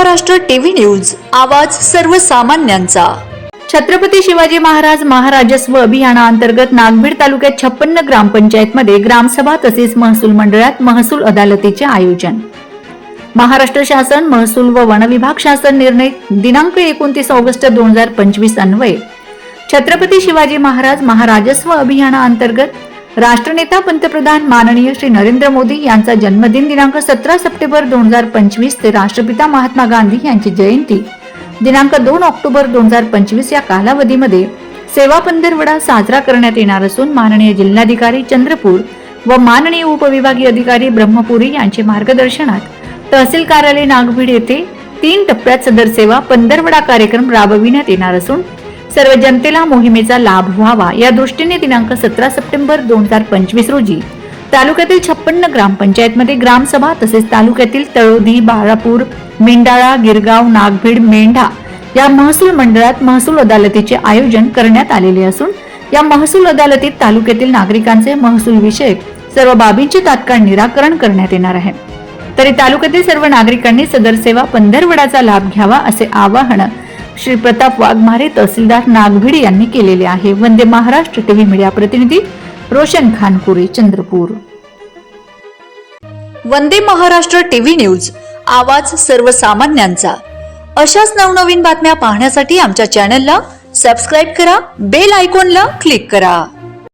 Maharashtra TV news आवाज सर्वसामान्यांचा. छत्रपती शिवाजी महाराज महाराजस्व अभियानाअंतर्गत नागभीड तालुक्यात छप्पन्न ग्रामपंचायतमध्ये ग्रामसभा तसेच महसूल मंडळात महसूल अदालतीचे आयोजन. महाराष्ट्र शासन महसूल व वन विभाग शासन निर्णय दिनांक एकोणतीस ऑगस्ट दोन हजार पंचवीस अन्वये. छत्रपती शिवाजी महाराज महाराजस्व अभियानाअंतर्गत राष्ट्रनेता पंतप्रधान माननीय श्री नरेंद्र मोदी यांचा जन्मदिन दिनांक सतरा सप्टेंबर दोन हजार पंचवीस ते राष्ट्रपिता महात्मा गांधी यांची जयंती. दिनांक दोन ऑक्टोबर दोन हजार पंचवीस या कालावधीमध्ये सेवा पंधरवडा साजरा करण्यात येणार असून माननीय जिल्हाधिकारी चंद्रपूर व माननीय उपविभागीय अधिकारी ब्रह्मपुरी यांचे मार्गदर्शनात तहसील कार्यालय नागभीड येथे तीन टप्प्यात सदर सेवा पंधरवडा कार्यक्रम राबविण्यात येणार असून सर्व जनतेला मोहिमेचा लाभ व्हावा या दृष्टीने दिनांक सतरा सप्टेंबर दोन हजार पंचवीस रोजी तालुक्यातील छप्पन्न ग्रामपंचायतमध्ये ग्रामसभा तसेच तालुक्यातील तळोधी बाळापूर मेंढाळा गिरगाव नागभीड मेंढा या महसूल मंडळात महसूल अदालतीचे आयोजन करण्यात आलेले असून या महसूल अदालतीत तालुक्यातील नागरिकांचे महसूल विषयक सर्व बाबींचे तात्काळ निराकरण करण्यात येणार आहे. तरी तालुक्यातील सर्व नागरिकांनी सदर सेवा पंधरवडाचा लाभ घ्यावा असे आवाहन श्री प्रताप वाघमारे तहसीलदार नागभिड यांनी केलेले आहे. वंदे महाराष्ट्र टीव्ही मीडिया प्रतिनिधी रोशन खानपुरे चंद्रपूर. वंदे महाराष्ट्र टीव्ही न्यूज आवाज सर्वसामान्यांचा. अशाच नवनवीन बातम्या पाहण्यासाठी आमच्या चॅनलला सबस्क्राईब करा बेल आयकॉनला क्लिक करा.